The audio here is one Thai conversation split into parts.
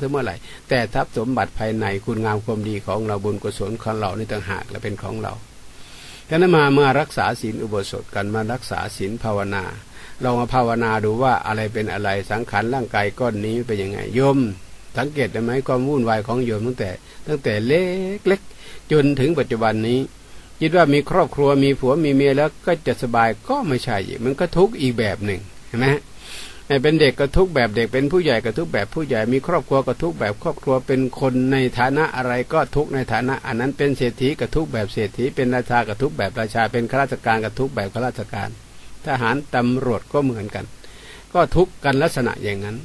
เมื่อไหร่แต่ทรัพย์สมบัติภายในคุณงามความดีของเราบุญกุศลของเราในต่างหากและเป็นของเราฉะนั้นมาเมื่อรักษาศีลอุโบสถกันมารักษาศีลภาวนาเรามาภาวนาดูว่าอะไรเป็นอะไรสังขารร่างกายก้อนนี้เป็นยังไงโยม สังเกตได้ไหมความวุ่นวายของโยมตั้งแต่ ตั้งแต่เล็กเล็กจนถึงปัจจุบันนี้คิดว่ามีครอบครัวมีผัวมีเมียแล้วก็จะสบายก็ไม่ใช่มันก็ทุกข์อีกแบบหนึ่งเห็นไหม เป็นเด็กก็ทุกแบบเด็กเป็นผู้ใหญ่ก็ทุกแบบผู้ใหญ่มีครอบครัวก็ทุกแบบครอบครัวเป็นคนในฐานะอะไรก็ทุกในฐานะ อันนั้นเป็นเศรษฐีก็ทุกแบบเศรษฐีเป็นราชาก็ทุกแบบราชาเป็นข้าราชการก็ทุกแบบข้าราชการ ทหารตำรวจก็เหมือนกัน ก็ทุกกันลักษณะอย่างนั้น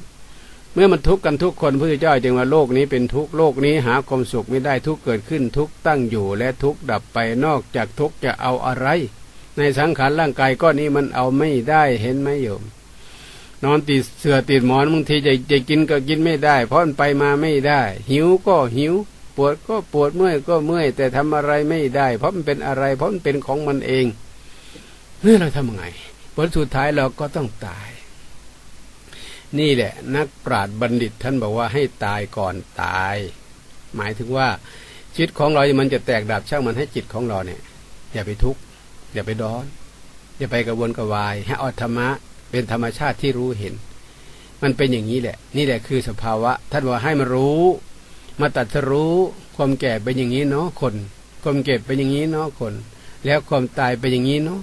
เมื่อมันทุกกันทุกคนพระเจ้าจึงว่าโลกนี้เป็นทุกโลกนี้หาความสุขไม่ได้ทุกเกิดขึ้นทุกตั้งอยู่และทุกดับไปนอกจากทุกจะเอาอะไร ในสังขารร่างกายก็นี้มันเอาไม่ได้เห็นไหมโยม นอนติดเสือติดหมอนบางทีจะจะกินก็กินไม่ได้ เพราะมันไปมาไม่ได้ หิวก็หิว ปวดก็ปวดเมื่อยก็เมื่อย แต่ทำอะไรไม่ได้ เพราะมันเป็นอะไร เพราะมันเป็นของมันเองเมื่อเราทำยังไงผลสุดท้ายเราก็ต้องตาย นี่แหละ นักปราชญ์บัณฑิตท่านบอกว่าให้ตายก่อนตาย หมายถึงว่าจิตของเรา มันจะแตกดับช่างมันให้จิตของเราเนี่ย อย่าไปทุกข์อย่าไปดอน อย่าไปกระวนกระวาย ให้อธรรมะ เป็นธรรมชาติที่รู้เห็น มันเป็นอย่างนี้แหละ นี่แหละคือสภาวะ ท่านว่าให้มารู้ มาตัดรู้ความแก่เป็นอย่างนี้เนาะคน ความเก็บเป็นอย่างนี้เนาะคน แล้วความตายเป็นอย่างนี้เนาะ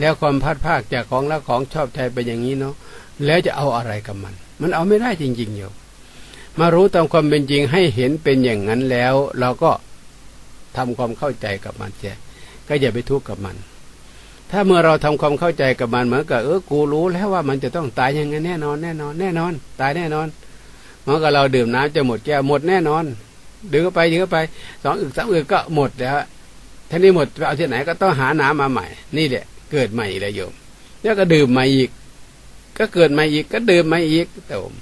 แล้วความพัดภาคจากของและของชอบใจเป็นอย่างนี้เนาะแล้วจะเอาอะไรกับมัน มันเอาไม่ได้จริงๆอยู่มารู้ตามความเป็นจริงให้เห็นเป็นอย่างนั้นแล้ว เราก็ทำความเข้าใจกับมันเสียก็อย่าไปทุกข์กับมัน ถ้าเมื่อเราทำความเข้าใจกับมันเหมือนกับเออกูรู้แล้วว่ามันจะต้องตายยังไงแน่นอนแน่นอน แน่นอน ตายแน่นอนเหมือนกับเราดื่มน้ำจะหมดแก้วหมดแน่นอนดื่มเข้าไปดื่มเข้าไปสองอึกสามอึกก็หมดแล้วท่านี้หมดเอาที่ไหนก็ต้องหาน้ำมาใหม่ นี่แหละเกิดใหม่เลยโยม แล้วก็ดื่มใหม่อีก ก็เกิดใหม่อีกก็ดื่มใหม่อีกแต่ผม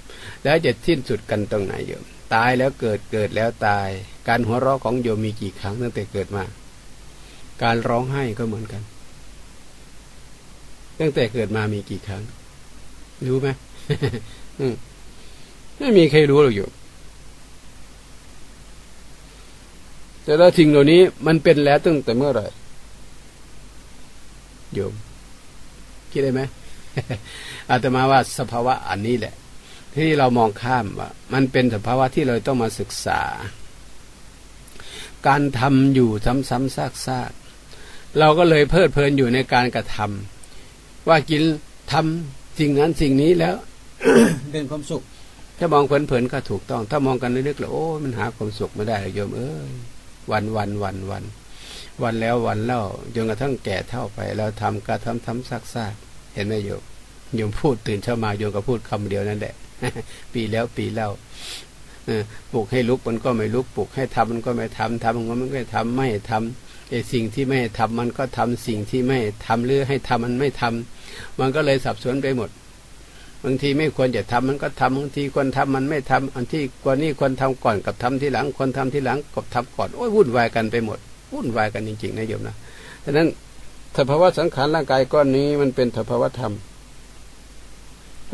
แล้วจะสิ้นสุดกันตรงไหนโยม ตายแล้วเกิดเกิดแล้วตาย การหัวเราะของโยมมีกี่ครั้งตั้งแต่เกิดมา การร้องไห้ก็เหมือนกัน ตั้งแต่เกิดมามีกี่ครั้ง รู้ไหมไม่มีใครรู้หรอกอยู่ แต่ละสิ่งเหล่านี้มันเป็นแล้วตั้งแต่เมื่อไหร่โยมคิดได้ไหมอาตมาว่าสภาวะอันนี้แหละ ที่เรามองข้ามว่ามันเป็นสภาวะที่เราต้องมาศึกษา การทำอยู่ซ้ำๆซากๆเราก็เลยเพลิดเพลินอยู่ในการกระทำ ว่ากินทำสิ่งนั้นสิ่งนี้แล้วเป็นความสุข ถ้ามองเพลินๆก็ถูกต้อง ถ้ามองกันลึกๆแล้วโอ้มันหาความสุขไม่ได้เลยโยมเอ้ยวันวันวันวันวันแล้ววันเล่าจนกระทั่งแก่เท่าไปเราทำก็ทำทำซักซากเห็นไหมโยมโยมพูดตื่นเช้ามาโยมก็พูดคำเดียวนั่นแหละปีแล้วปีเล่าปลุกให้ลุกมันก็ไม่ลุกปลุกให้ทำมันก็ไม่ทำทำมันก็ไม่ทำไม่ทำไอ้ สิ่งที่ไม่ทำมันก็ทำสิ่งที่ไม่ทำหรือให้ทำมันไม่ทำมันก็เลยสับสนไปหมด บางทีไม่ควรจะทำมันก็ทำบางทีควรทำมันไม่ทำอันที่กว่านี้ควรทำก่อนกับทำที่หลังควรทำที่หลังกับทำก่อนโอ้ยวุ่นวายกันไปหมดวุ่นวายกันจริงๆนะโยมนะดังนั้นสภาวะสังขารร่างกายก้อนนี้มันเป็นสภาวะธรรม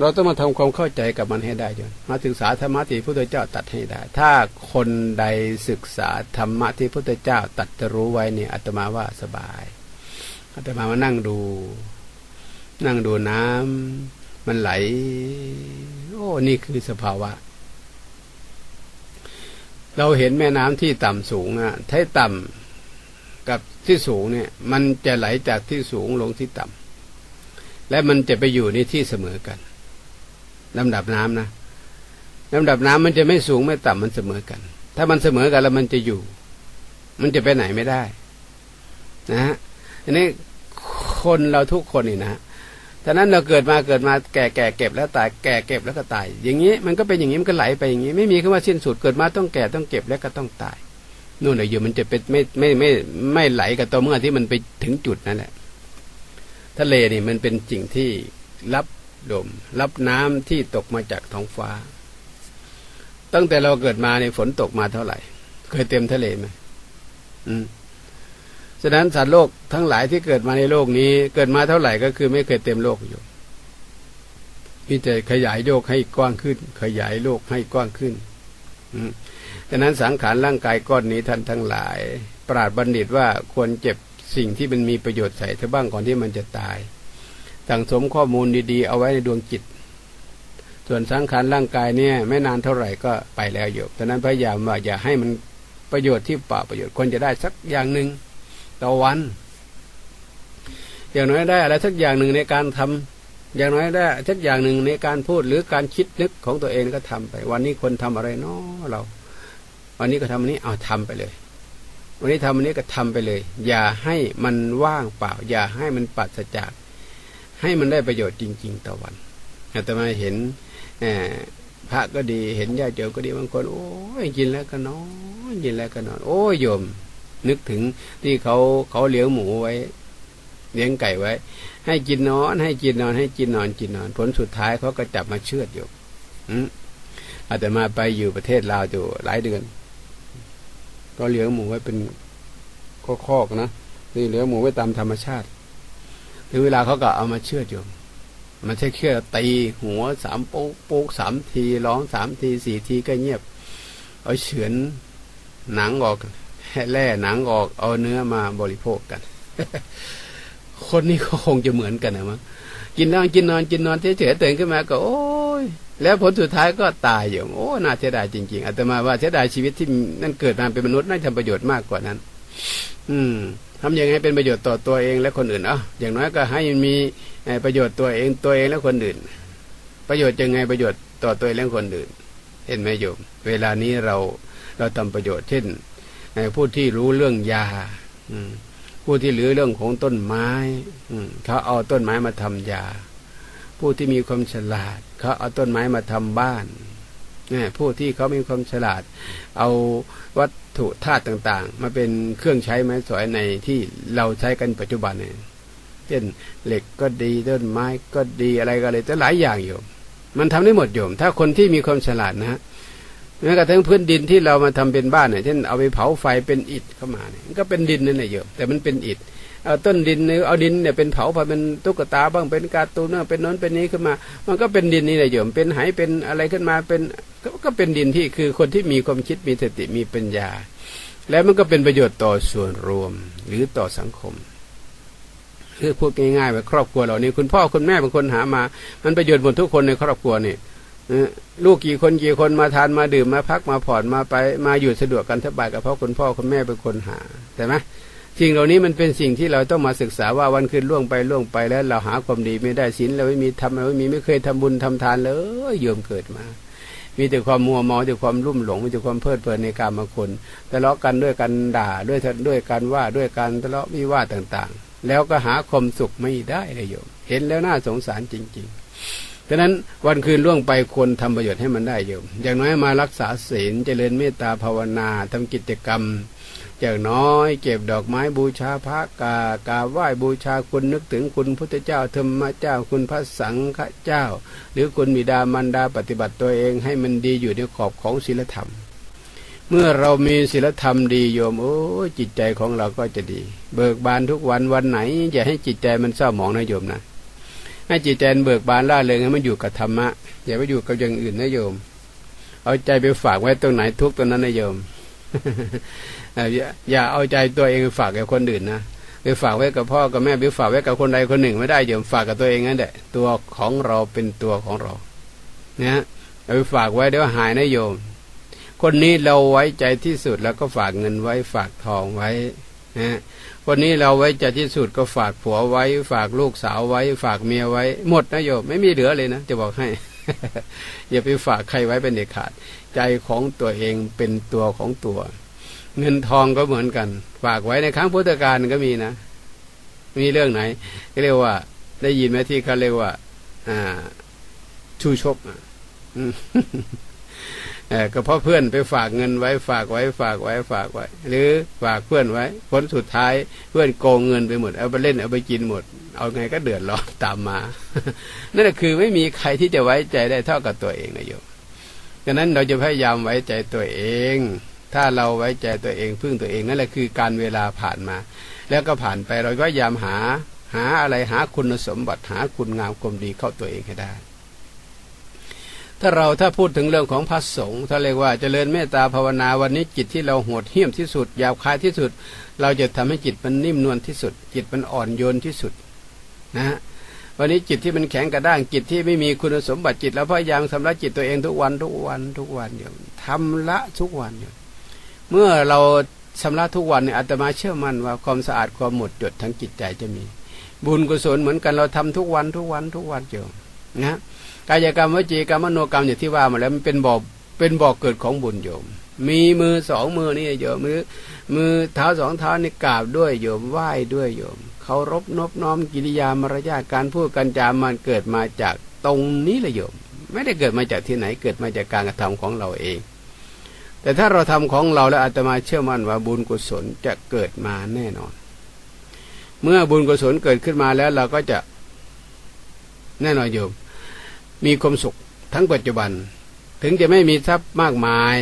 เราต้องมาทำความเข้าใจกับมันให้ได้จนมาศึกษาธรรมะที่พระพุทธเจ้าตัดให้ได้ ถ้าคนใดศึกษาธรรมะที่พระพุทธเจ้าตัดจะรู้ไว้เนี่ยอาตมาว่าสบายอาตมามานั่งดู นั่งดูน้ำมันไหล โอ้นี่คือสภาวะ เราเห็นแม่น้ำที่ต่ำสูงอะถ้าต่ำกับที่สูงเนี่ย มันจะไหลจากที่สูงลงที่ต่ำและมันจะไปอยู่ในที่เสมอกัน ลำดับน้ำนะลำดับน้ำมันจะไม่สูงไม่ต่ำมันเสมอกัน ถ้ามันเสมอกันแล้วมันจะอยู่ มันจะไปไหนไม่ได้ นะฮะอันนี้คนเราทุกคนนี่นะท่านั้นเราเกิดมาเกิดมาแก่แก่เก็บแล้วตายแก่เก็บแล้วก็ตาย อย่างนี้มันก็เป็นอย่างนี้มันก็ไหลไปอย่างนี้ ไม่มีคำว่าสิ้นสุดเกิดมาต้องแก่ต้องเก็บแล้วก็ต้องตายนู่นเลยอยู่มันจะเป็นไม่ไม่ไม่ไม่ไหลกับตัวเมื่อที่มันไปถึงจุดนั่นแหละ ทะเลนี่มันเป็นสิ่งที่รับ ดมรับน้ำที่ตกมาจากท้องฟ้า ตั้งแต่เราเกิดมาในฝนตกมาเท่าไหร่ เคยเต็มทะเลไหมอืมฉะนั้นสัตว์โลกทั้งหลายที่เกิดมาในโลกนี้ เกิดมาเท่าไหร่ก็คือไม่เคยเต็มโลกอยู่มีแต่ขยายโลกให้กว้างขึ้น ขยายโลกให้กว้างขึ้นดังนั้นสังขารร่างกายก้อนนี้ท่านทั้งหลาย ปราดบัณฑิตว่าควรเจ็บสิ่งที่มันมีประโยชน์ใส่เธอบ้างก่อนที่มันจะตาย สั่งสมข้อมูลดีๆ เอาไว้ในดวงจิต ส่วนสังขารร่างกายเนี่ย ไม่นานเท่าไหร่ก็ไปแล้วอยู่ดังนั้นพยายามว่าอย่าให้มันประโยชน์ที่ป่าประโยชน์ควรจะได้สักอย่างหนึ่งต่อวันอย่างน้อยได้อะไรสักอย่างหนึ่งในการทำอย่างน้อยได้สักอย่างหนึ่งในการพูดหรือการคิดนึกของตัวเองก็ทำไป วันนี้คนทำอะไรเนาะเรา วันนี้ก็ทำอันนี้เอาทำไปเลย วันนี้ทำอันนี้ก็ทำไปเลย อย่าให้มันว่างเปล่า อย่าให้มันปัสจาก ให้มันได้ประโยชน์จริง ๆ ต่อวันอาตมาเห็นพระก็ดีเห็นญาติโยมก็ดีบางคนโอ้ยกินแล้วก็นอนกินแล้วก็นอน โอ้ยโยม นึกถึงที่เขาเขาเลี้ยงหมูไว้ เลี้ยงไก่ไว้ ให้กินนอน ให้กินนอน ให้กินนอนกินนอน ผลสุดท้ายเขาก็จับมาเชือดอยู่อืมอาตมาไปอยู่ประเทศลาวอยู่หลายเดือน ก็เลี้ยงหมูไว้เป็นคอกๆนะนี่เลี้ยงหมูไว้ตามธรรมชาติ ถึงเวลาเขาก็เอามาเชื่อดอยู่มันใช่แค่อตีหัวสามปุ๊กปุ๊กสามทีร้องสามทีสี่ทีก็เงียบ เอาเฉือนหนังออกแล่หนังออกเอาเนื้อมาบริโภคกัน คนนี้ก็คงจะเหมือนกันนะมั้งกินนอนกินนอนกินนอนเฉยๆตื่นขึ้นมาก็ โอ้ย แล้วผลสุดท้ายก็ตายอยู่โอ้น่าเสียดายจริงๆอาตมาว่าเสียดายชีวิตที่นั่นเกิดมาเป็นมนุษย์น่าทำประโยชน์มากกว่านั้น อืม ทำยังไงเป็นประโยชน์ต่อตัวเองและคนอื่นเอะอย่างน้อยก็ให้มีประโยชน์ตัวเองตัวเองและคนอื่น ประโยชน์ยังไงประโยชน์ต่อตัวเองและคนอื่น เห็นไหมโยม เวลานี้เราเราทำประโยชน์เช่นผู้ที่รู้เรื่องยาผู้ที่รู้เรื่องของต้นไม้เขาเอาต้นไม้มาทำยา ผู้ที่มีความฉลาดเขาเอาต้นไม้มาทำบ้าน ผู้ที่เขามีความฉลาด เอาวัตถุธาตุต่างๆ มาเป็นเครื่องใช้ไม้สอยในที่เราใช้กันปัจจุบันเนี่ยเช่นเหล็กก็ดีต้นไม้ก็ดีอะไรก็เลยแต่หลายอย่างอยู่ มันทำได้หมดโยม ถ้าคนที่มีความฉลาดนะฮะแม้กระทั่งพื้นดินที่เรามาทำเป็นบ้านเนี่ยเช่นเอาไปเผาไฟเป็นอิฐเข้ามาเนี่ยก็เป็นดินนั่นแหละโยมแต่มันเป็นอิฐ ต้นดินเอาดินเนี่ยเป็นเผาพอเป็นตุ๊กตาบ้างเป็นการ์ตูนบ้างเป็นน้นเป็นนี้ขึ้นมา มันก็เป็นดินนี่แหละโยมเป็นไหเป็นอะไรขึ้นมาเป็นก็เป็นดินที่คือคนที่มีความคิดมีสติมีปัญญา แล้วมันก็เป็นประโยชน์ต่อส่วนรวมหรือต่อสังคมคือพูดง่ายๆว่าครอบครัวเรานี่คุณพ่อคุณแม่บางคนหามา มันประโยชน์หมดทุกคนในครอบครัวนี่ลูกกี่คนกี่คนมาทานมาดื่มมาพักมาผ่อนมาไปมาอยู่สะดวกกันสบายกับเพราะคุณพ่อคุณแม่เป็นคนหาใช่ไหม สิ่งเหล่านี้มันเป็นสิ่งที่เราต้องมาศึกษาว่าวันคืนล่วงไปล่วงไปแล้ว เราหาความดีไม่ได้ศีลเราไม่มีทำเราไม่มีไม่เคยทำบุญทำทานเลยโยมเกิดมา มีแต่ความมัวเมาแต่ความรุ่มหลงมีแต่ความเพลิดเพลินในการมาคนทะเลาะกันด้วยกันด่าด้วยด้วยการว่าด้วยการทะเลาะวิวาทต่างๆ แล้วก็หาความสุขไม่ได้เลยโยม เห็นแล้วน่าสงสารจริง ๆดังนั้นวันคืนล่วงไปคนทำประโยชน์ให้มันได้โยมอย่างน้อยมารักษาศีลเจริญเมตตาภาวนาทำกิจกรรม อย่างน้อย เก็บดอกไม้บูชาพระกากาไหว้บูชาคุณนึกถึงคุณพุทธเจ้าธรรมเจ้าคุณพระสังฆเจ้า หรือคุณบิดามันดาปฏิบัติตัวเองให้มันดีอยู่ในขอบของศีลธรรม เมื่อเรามีศีลธรรมดีโยมโอ้จิตใจของเราก็จะดี เบิกบานทุกวันวันไหน อย่าให้จิตใจมันเศร้าหมองนะโยมนะให้จิตใจเบิกบานล่าเริงให้มันอยู่กับธรรมะอย่าไปอยู่กับอย่างอื่นนะโยม เอาใจไปฝากไว้ตรงไหนทุกตรงนั้นนะโยม อย่าเอาใจตัวเองฝากกับคนอื่นนะไปฝากไว้กับพ่อกับแม่ไปฝากไว้กับคนใดคนหนึ่งไม่ได้เดี๋ยวฝากกับตัวเองนั่นแหละตัวของเราเป็นตัวของเราเนี่ยไปฝากไว้เดี๋ยวหายนะโยม คนนี้เราไว้ใจที่สุดแล้วก็ฝากเงินไว้ฝากทองไว้นะคนนี้เราไว้ใจที่สุดก็ฝากผัวไว้ ฝากลูกสาวไว้ ฝากเมียไว้ หมดนะโยมไม่มีเหลือเลยนะจะบอกให้ อย่าไปฝากใครไว้เป็นเด็ดขาด ใจของตัวเองเป็นตัวของตัว เงินทองก็เหมือนกัน ฝากไว้ในครั้งพุทธกาลก็มีนะ มีเรื่องไหนก็เรียกว่า ได้ยินไหมที่เขาเรียกว่า อ่าชูชกอะก็เพราะเพื่อนไปฝากเงินไว้ ฝากไว้ ฝากไว้ ฝากไว้ หรือฝากเพื่อนไว้ ผลสุดท้ายเพื่อนโกงเงินไปหมด เอาไปเล่นเอาไปกินหมด เอาไงก็เดือดร้อนตามมา นั่นแหละคือไม่มีใครที่จะไว้ใจได้เท่ากับตัวเองนะโยมดังนั้นเราจะพยายามไว้ใจตัวเอง ถ้าเราไว้ใจตัวเองพึ่งตัวเองนั่นแหละคือการเวลาผ่านมา แล้วก็ผ่านไปเราก็พยายามหาหาอะไรหาคุณสมบัติหาคุณงามความดีเข้าตัวเองให้ได้ ถ้าเราถ้าพูดถึงเรื่องของพระสงฆ์ถ้าเรียกว่าเจริญเมตตาภาวนาวันนี้จิตที่เราโหดเหี้ยมที่สุดหยาบคายที่สุด เราจะทำให้จิตมันนิ่มนวลที่สุด จิตมันอ่อนโยนที่สุดนะฮะวันนี้จิตที่มันแข็งกระด้างจิตที่ไม่มีคุณสมบัติจิตเราพยายามทำละจิตตัวเองทุกวันทุกวันทุกวันอยู่ทำละทุกวันอยู่ เมื่อเราชำระทุกวันเนี่ยอาตมาเชื่อมั่นว่าความสะอาดความหมดจดทั้งจิตใจจะมี บุญกุศลเหมือนกันเราทำทุกวันทุกวันทุกวันอยู่นะกายกรรมวจีกรรมมโนกรรมอย่างที่ว่ามาแล้วมันเป็นบ่อเป็นบ่อเกิดของบุญโยม มีมือสองมือนี่โยมมือมือเท้าสองเท้านี่กราบด้วยโยมไหว้ด้วยโยมเคารพนบน้อมกิริยามารยาการพูดกันจามันเกิดมาจากตรงนี้เลยโยม ไม่ได้เกิดมาจากที่ไหนเกิดมาจากการกระทำของเราเอง แต่ถ้าเราทำของเราแล้วอาตมาเชื่อมั่นว่าบุญกุศลจะเกิดมาแน่นอน เมื่อบุญกุศลเกิดขึ้นมาแล้วเราก็จะแน่นอนโยม มีความสุขทั้งปัจจุบัน ถึงจะไม่มีทรัพย์มากมาย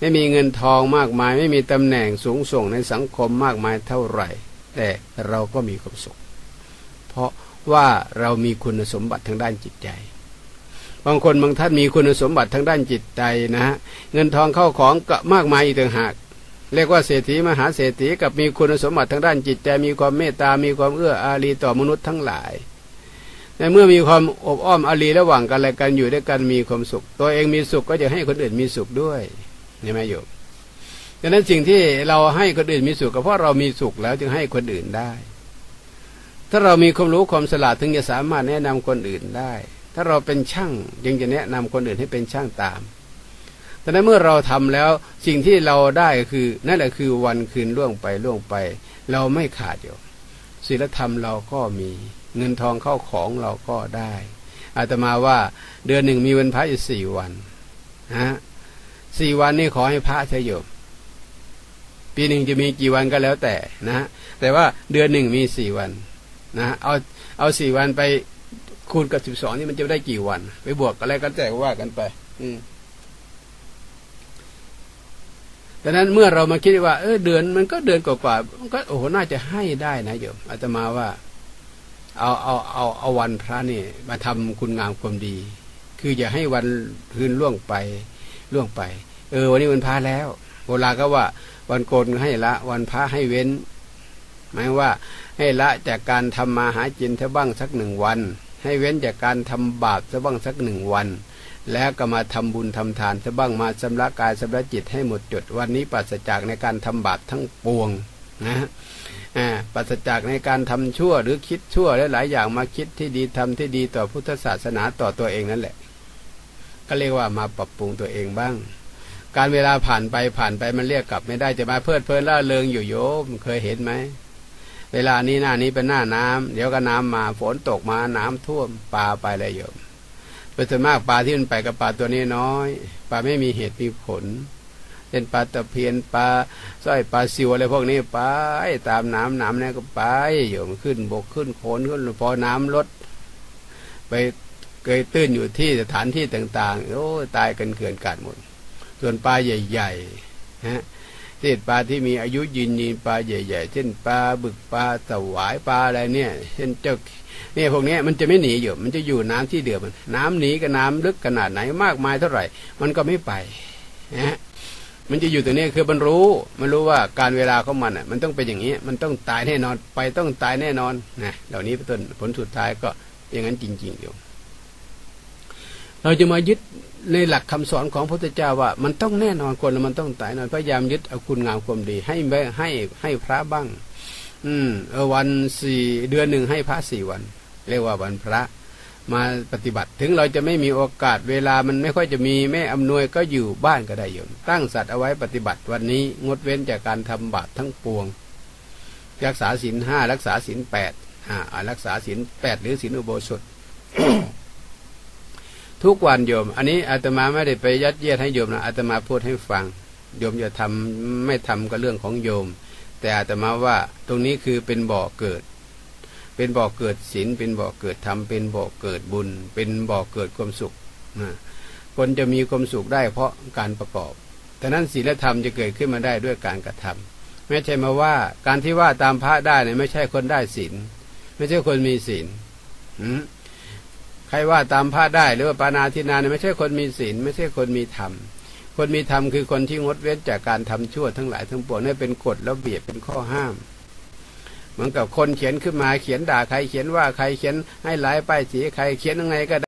ไม่มีเงินทองมากมาย ไม่มีตำแหน่งสูงส่งในสังคมมากมายเท่าไหร่ แต่เราก็มีความสุข เพราะว่าเรามีคุณสมบัติทางด้านจิตใจ บางคนบางท่านมีคุณสมบัติทางด้านจิตใจนะฮะเงินทองเข้าของก็มากมายอีกต่างหากเรียกว่าเศรษฐีมหาเศรษฐีกับมีคุณสมบัติทางด้านจิตใจมีความเมตตา มีความเอื้ออารีต่อมนุษย์ทั้งหลายในเมื่อมีความอบอ้อมอารีระหว่างกันและกันอยู่ด้วยกันมีความสุข ตัวเองมีสุขก็จะให้คนอื่นมีสุขด้วยใช่ไหมโยมดังนั้นสิ่งที่เราให้คนอื่นมีสุขก็เพราะเรามีสุขแล้วจึงให้คนอื่นได้ ถ้าเรามีความรู้ความสลาดถึงจะสามารถแนะนำคนอื่นได้ ถ้าเราเป็นช่างยังจะแนะนำคนอื่นให้เป็นช่างตามแต่ในเมื่อเราทำแล้วสิ่งที่เราได้คือนั่นแหละคือวันคืนล่วงไปล่วงไป เราไม่ขาดอยู่ศีลธรรมเราก็มีเงินทองเข้าของเราก็ได้อาตมาว่าเดือนหนึ่งมีวันพระอยู่สี่วันฮะสี่วันนี่ขอให้พระใช้อยู่ปีหนึ่งจะมีกี่วันก็แล้วแต่นะฮะแต่ว่าเดือนหนึ่งมีสี่วันนะเอาเอาสี่วันไป คูณกับสิบสองนี่มันจะได้กี่วัน ไปบวกอะไรก็แต่ว่ากันไป อืมดังนั้นเมื่อเรามาคิดว่าเออเดือนมันก็เดือนกว่าๆมันก็โอ้โหน่าจะให้ได้นะโยมอาตมาว่า เอาเอาเอาเอาวันพระนี่ มาทำคุณงามความดี คืออย่าให้วันคืนล่วงไปล่วงไป เออ วันนี้วันพระแล้วโบราณก็ว่า วันโกนให้ละ วันพระให้เว้น หมายว่าให้ละจากการทำมาหาจินเท่าบ้างสักหนึ่งวัน ให้เว้นจากการทำบาปซะบ้างสักหนึ่งวัน แล้วก็มาทำบุญทำทานซะบ้างมาชำระกายชำระจิตให้หมดจด วันนี้ปราศจากในการทำบาปทั้งปวงนะปัสจากในการทำชั่วหรือคิดชั่วและหลายอย่างมาคิดที่ดีทำที่ดีต่อพุทธศาสนาต่อตัวเองนั่นแหละ ก็เรียกว่ามาปรับปรุงตัวเองบ้าง การเวลาผ่านไปผ่านไปมันเรียกกลับไม่ได้จะมาเพลิดเพลินล่าเริงอยู่โยมเคยเห็นไหม เวลานี้หน้านี้เป็นหน้าน้ำเดี๋ยวก็น้ำมาฝนตกมาน้ำท่วมปลาไปเลยโยมเป็นส่วนมากปลาที่มันไปกับปลาตัวนี้น้อยปลาไม่มีเหตุมีผลเป็นปลาตะเพียนปลาสร้อยปลาซิวอะไรพวกนี้ไปตามน้ำน้ำเนี่ก็ไปอยู่มันขึ้นบกขึ้นโขนขึ้นพอน้ำลดไปเกยตื้นอยู่ที่สถานที่ต่าง ๆ โอ้ตายกันเกลื่อนกาดหมด ส่วนปลาใหญ่ๆฮะ เช่นปลาที่มีอายุยืนยืนปลาใหญ่ ๆ เช่นปลาบึกปลาสวายปลาอะไรเนี่ย เช่นเจ้าเนี่ยพวกนี้มันจะไม่หนีอยู่ มันจะอยู่น้ำที่เดิมมัน น้ำหนีกับน้ำลึกขนาดไหนมากมายเท่าไหร่ มันก็ไม่ไปนะมันจะอยู่ตรงนี้คือมันรู้ มันรู้ว่าการเวลาของมันอะ มันต้องเป็นอย่างนี้ มันต้องตายแน่นอน ไปต้องตายแน่นอนนะเหล่านี้เป็นต้นผลสุดท้ายก็อย่างนั้นจริง ๆ อยู่ เราจะมายึดในหลักคำสอนของพระพุทธเจ้าว่า มันต้องแน่นอนคนล้วมันต้องตายนอนพยายามยึดเอาคุณงามความดี ให้ให้ให้พระบ้าง อืมเออวันสี่เดือนหนึ่งให้พระสี่วัน เรียกว่าวันพระมาปฏิบัติถึงเราจะไม่มีโอกาสเวลามันไม่ค่อยจะมีแม่อำนวยก็อยู่บ้านก็ได้อยู่ตั้งสัตว์เอาไว้ปฏิบัติวันนี้งดเว้นจากการทำบาปทั้งปวง รักษาศีลห้ารักษาศีลแปดอ่ารักษาศีลแปดหรือศีลอุโบสถ ทุกวันโยม อันนี้อาตมาไม่ได้ไปยัดเยียดให้โยมนะอาตมาพูดให้ฟัง โยมจะทำไม่ทำก็เรื่องของโยม แต่อาตมาว่าตรงนี้คือเป็นบ่อเกิด เป็นบ่อเกิดศีลเป็นบ่อเกิดธรรมเป็นบ่อเกิดบุญ เป็นบ่อเกิดความสุขคนจะมีความสุขได้เพราะการประกอบแต่นั้นศีลธรรมจะเกิดขึ้นมาได้ด้วยการกระทำไม่ใช่มาว่าการที่ว่าตามพระได้เนี่ยไม่ใช่คนได้ศีลไม่ใช่คนมีศีล ใครว่าตามพระได้ หรือว่าปานาทินาเนี่ยไม่ใช่คนมีศีลไม่ใช่คนมีธรรม คนมีธรรมคือคนที่งดเว้นจากการทำชั่วทั้งหลายทั้งปวงนี่เป็นกฎระเบียบเป็นข้อห้าม เหมือนกับคนเขียนขึ้นมาเขียนด่าใครเขียนว่าใครเขียนให้หลายป้ายสีใครเขียนยังไงก็